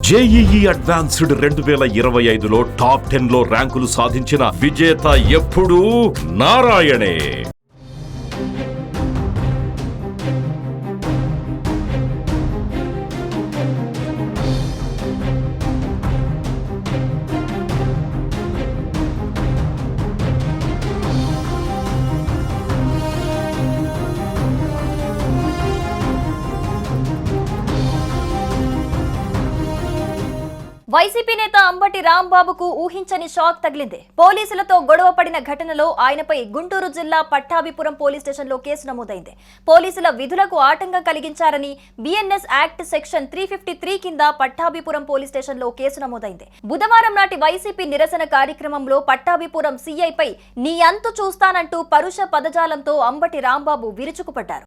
JEE advanced రెండు వేల ఇరవై ఐదులో టాప్ టెన్లో ర్యాంకులు సాధించిన విజేత ఎప్పుడూ నారాయణే. వైసీపీ నేత అంబటి రాంబాబుకు ఊహించని షాక్ తగిలింది. పోలీసులతో గొడవ పడిన ఘటనలో ఆయనపై గుంటూరు జిల్లా పట్టాభిపురం పోలీస్ స్టేషన్లో కేసు నమోదైంది. పోలీసుల విధులకు ఆటంకం కలిగించారని BNS act section three fifty three కింద పట్టాభిపురం పోలీస్ స్టేషన్లో కేసు నమోదైంది. బుధవారం నాటి వైసీపీ నిరసన కార్యక్రమంలో పట్టాభిపురం సీఐపై నీ అంతు చూస్తానంటూ పరుష పదజాలంతో అంబటి రాంబాబు విరుచుకుపడ్డారు.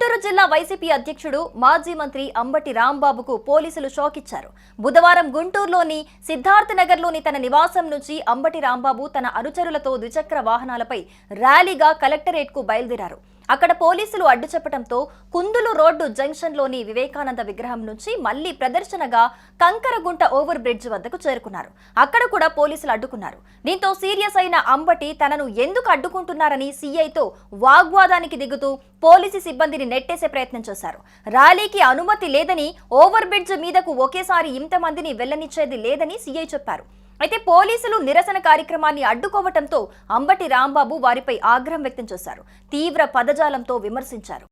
గుంటూరు జిల్లా వైసీపీ అధ్యక్షుడు మాజీ మంత్రి అంబటి రాంబాబుకు పోలీసులు షాక్ ఇచ్చారు బుధవారం గుంటూరులోని సిద్ధార్థనగర్లోని తన నివాసం నుంచి అంబటి రాంబాబు తన అనుచరులతో ద్విచక్ర వాహనాలపై ర్యాలీగా కలెక్టరేట్కు బయలుదేరారు. అక్కడ పోలీసులు అడ్డు చెప్పడంతో కుందులు రోడ్డు జంక్షన్లోని వివేకానంద విగ్రహం నుంచి మళ్ళీ ప్రదర్శనగా కంకరగుంట ఓవర్ బ్రిడ్జ్ వద్దకు చేరుకున్నారు. అక్కడ కూడా పోలీసులు అడ్డుకున్నారు. దీంతో సీరియస్ అయిన అంబటి తనను ఎందుకు అడ్డుకుంటున్నారని సీఐతో వాగ్వాదానికి దిగుతూ పోలీసు సిబ్బందిని నెట్టేసే ప్రయత్నం చేశారు. ర్యాలీకి అనుమతి లేదని ఓవర్ బ్రిడ్జ్ మీదకు ఒకేసారి ఇంతమందిని వెళ్ళనిచ్చేది లేదని సీఐ చెప్పారు. అయితే పోలీసులు నిరసన కార్యక్రమాన్ని అడ్డుకోవటంతో అంబటి రాంబాబు వారిపై ఆగ్రహం వ్యక్తం చేశారు. తీవ్ర పదజాలంతో విమర్శించారు.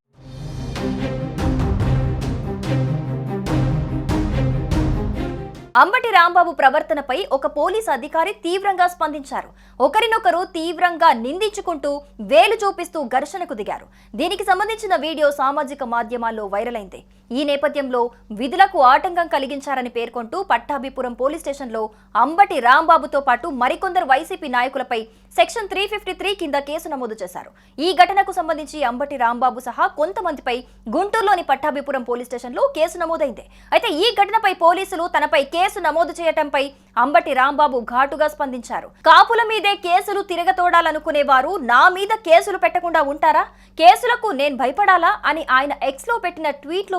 అంబటి రాంబాబు ప్రవర్తనపై ఒక పోలీస్ అధికారి తీవ్రంగా స్పందించారు. ఒకరినొకరు తీవ్రంగా నిందించుకుంటూ వేలు చూపిస్తూ ఘర్షణకు దిగారు. దీనికి సంబంధించిన వీడియో సామాజిక మాధ్యమాల్లో వైరల్ అయింది. ఈ నేపథ్యంలో విధులకు ఆటంకం కలిగించారని పేర్కొంటూ పట్టాభిపురం పోలీస్ స్టేషన్లో అంబటి రాంబాబుతో పాటు మరికొందరు వైసీపీ నాయకులపై సెక్షన్ త్రీ ఫిఫ్టీ త్రీ కింద కేసు నమోదు చేశారు. ఈ ఘటనకు సంబంధించి అంబటి రాంబాబు సహా కొంతమందిపై గుంటూరులోని పట్టాభిపురం పోలీస్ స్టేషన్లో కేసు నమోదైంది. అయితే ఈ ఘటనపై పోలీసులు తనపై కేసు నమోదు చేయటంపై అంబటి రాంబాబు ఘాటుగా స్పందించారు. కాపుల మీదే కేసులు తిరగతోడాలనుకునే వారు నా మీద కేసులు పెట్టకుండా ఉంటారా? కేసులకు నేను భయపడాలా? అని ఆయన ఎక్స్లో పెట్టిన ట్వీట్లో